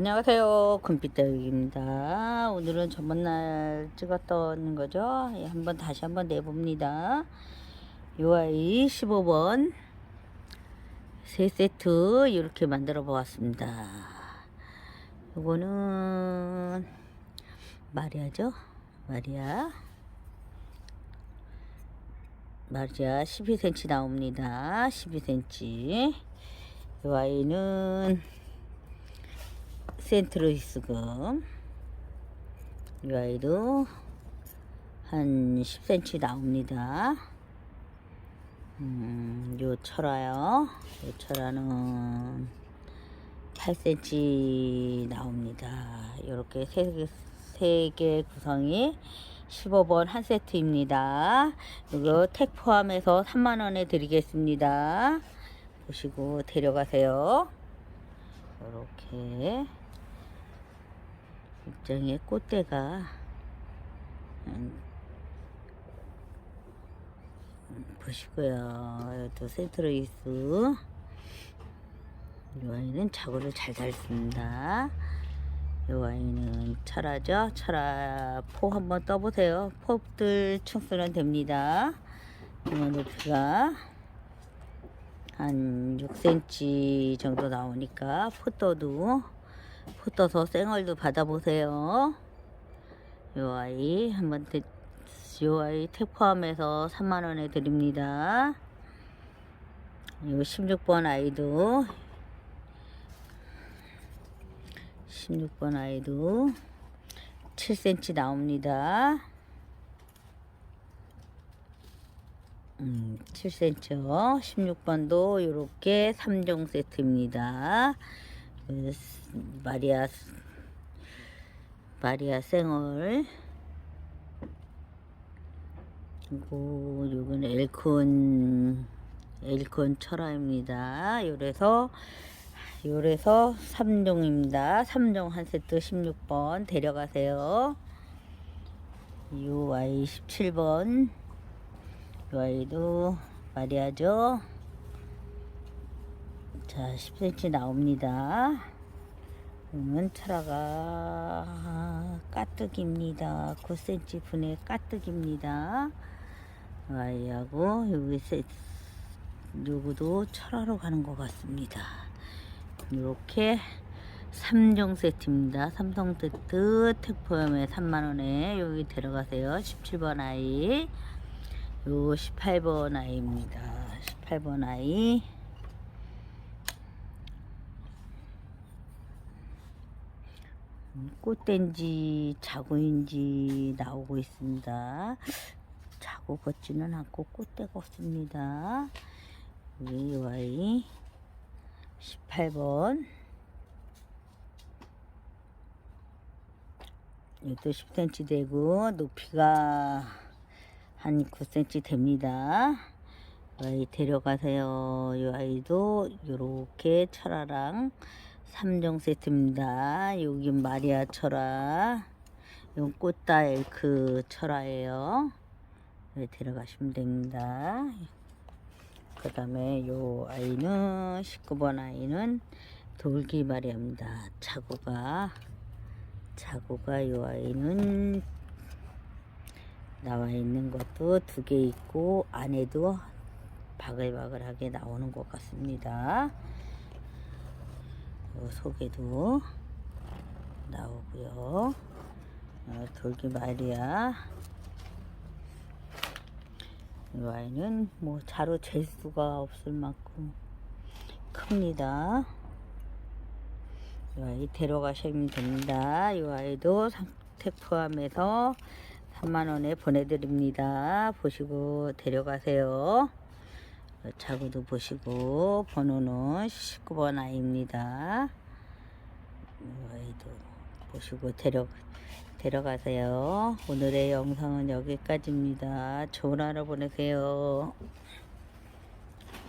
안녕하세요. 금빛대육입니다. 오늘은 저번날 찍었던 거죠. 예, 한번 다시 한번 내봅니다. 요 아이 15번 세 세트 이렇게 만들어 보았습니다. 요거는 마리아죠. 마리아. 마리아 12cm 나옵니다. 12cm. 요 아이는 센트루이스금 이 아이도 한 10cm 나옵니다. 음, 요 철화요. 요 철화는 8cm 나옵니다. 개, 세개 구성이 15번 한 세트입니다. 이거 택 포함해서 3만원에 드리겠습니다. 보시고 데려가세요. 이렇게 입장에 꽃대가 음, 음, 보시고요. 또 센트루이스 이 아이는 자구를 잘 달습니다. 이 아이는 철화죠. 철화 포 한번 떠보세요. 포들 충수는 됩니다. 이 높이가 한 6cm 정도 나오니까 포 떠도 포떠서 생얼도 받아보세요. 요 아이 한번 대, 요 아이 택 포함해서 3만원에 드립니다. 요 16번 아이도 16번 아이도 7cm 나옵니다. 음, 7cm 16번도 이렇게 3종 세트입니다. 그 마리아 마리아 생얼 그리고 요건 엘콘 엘콘 철화입니다. 요래서 요래서 3종입니다. 3종 한 세트 16번 데려가세요. 요 아이 17번 이 아이도 마리아죠. 자, 10cm 나옵니다. 이건 철화가 까뜩입니다. 9cm 분의 까뜩입니다. 이 아이하고 여기 세, 요거도 철화로 가는 것 같습니다. 이렇게 3종 세트입니다. 삼성 세트 택포염에 3만원에 여기 데려가세요. 17번 아이. 요 18번 아이입니다. 18번 아이. 꽃된지 자구인지 나오고 있습니다. 자구 같지는 않고 꽃대가 없습니다. 여기 이 아이 18번 이것도 10cm 되고 높이가 한 9cm 됩니다. 이 아이 데려가세요. 이 아이도 이렇게 철화랑 3종 세트입니다. 여기 마리아 철화, 이건 꽃다 엘크 철화예요. 네, 데려가시면 됩니다. 그 다음에 요 아이는 19번 아이는 돌기 마리아입니다. 자구가 자구가 요 아이는 나와 있는 것도 두 개 있고 안에도 바글바글하게 나오는 것 같습니다. 요 속에도 나오고요. 어, 돌기 마리아 이 아이는 뭐 자로 잴 수가 없을 만큼 큽니다. 이 아이 데려가시면 됩니다. 이 아이도 택 포함해서 3만원에 보내드립니다. 보시고 데려가세요. 자구도 보시고 번호는 19번 아이입니다. 이 아이도 보시고 데려, 데려가세요. 오늘의 영상은 여기까지입니다. 좋은 하루 보내세요.